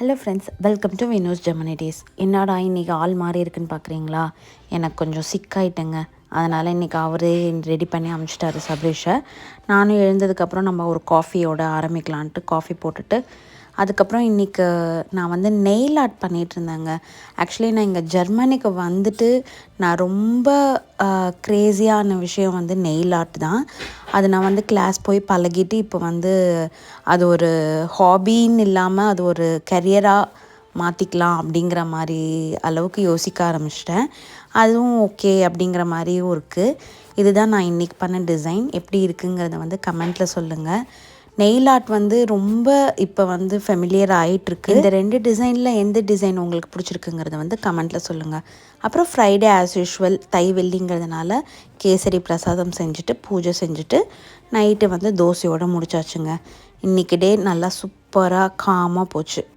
Hello friends welcome to வினோஸ் ஜெமனி என்னடா இன்றைக்கி ஆள் மாறி இருக்குன்னு பார்க்குறீங்களா எனக்கு கொஞ்சம் சிக்காயிட்டேங்க. அதனால் இன்றைக்கி அவரே ரெடி பண்ணி அமுச்சிட்டாரு சபரீஷை. நானும் எழுந்ததுக்கப்புறம் நம்ம ஒரு காஃபியோட ஆரம்பிக்கலான்ட்டு காஃபி போட்டுட்டு அதுக்கப்புறம் இன்றைக்கி நான் வந்து நெயில் ஆர்ட் பண்ணிகிட்டு இருந்தேங்க. ஆக்சுவலி நான் இங்கே ஜெர்மனிக்கு வந்துட்டு நான் ரொம்ப க்ரேஸியான விஷயம் வந்து நெயில் ஆர்ட் தான். அது நான் வந்து கிளாஸ் போய் பழகிட்டு இப்போ வந்து அது ஒரு ஹாபின்னு இல்லாமல் அது ஒரு கரியராக மாற்றிக்கலாம் அப்படிங்கிற மாதிரி அளவுக்கு யோசிக்க ஆரம்பிச்சிட்டேன். அதுவும் ஓகே அப்படிங்கிற மாதிரியும் இருக்குது இதுதான் நான் இன்றைக்கி பண்ண டிசைன் எப்படி இருக்குங்கிறத வந்து கமெண்ட்டில் சொல்லுங்கள் நெயில் ஆர்ட் வந்து ரொம்ப இப்போ வந்து ஃபெமிலியர் ஆகிட்டுருக்கு இந்த ரெண்டு டிசைனில் எந்த டிசைன் உங்களுக்கு பிடிச்சிருக்குங்கிறத வந்து கமெண்ட்டில் சொல்லுங்கள் அப்புறம் ஃப்ரைடே ஆஸ் யூஷுவல் தை வெள்ளிங்கிறதுனால கேசரி பிரசாதம் செஞ்சுட்டு பூஜை செஞ்சுட்டு நைட்டு வந்து தோசையோடு முடிச்சாச்சுங்க. இன்றைக்கி டே நல்லா சூப்பராக காமாக போச்சு.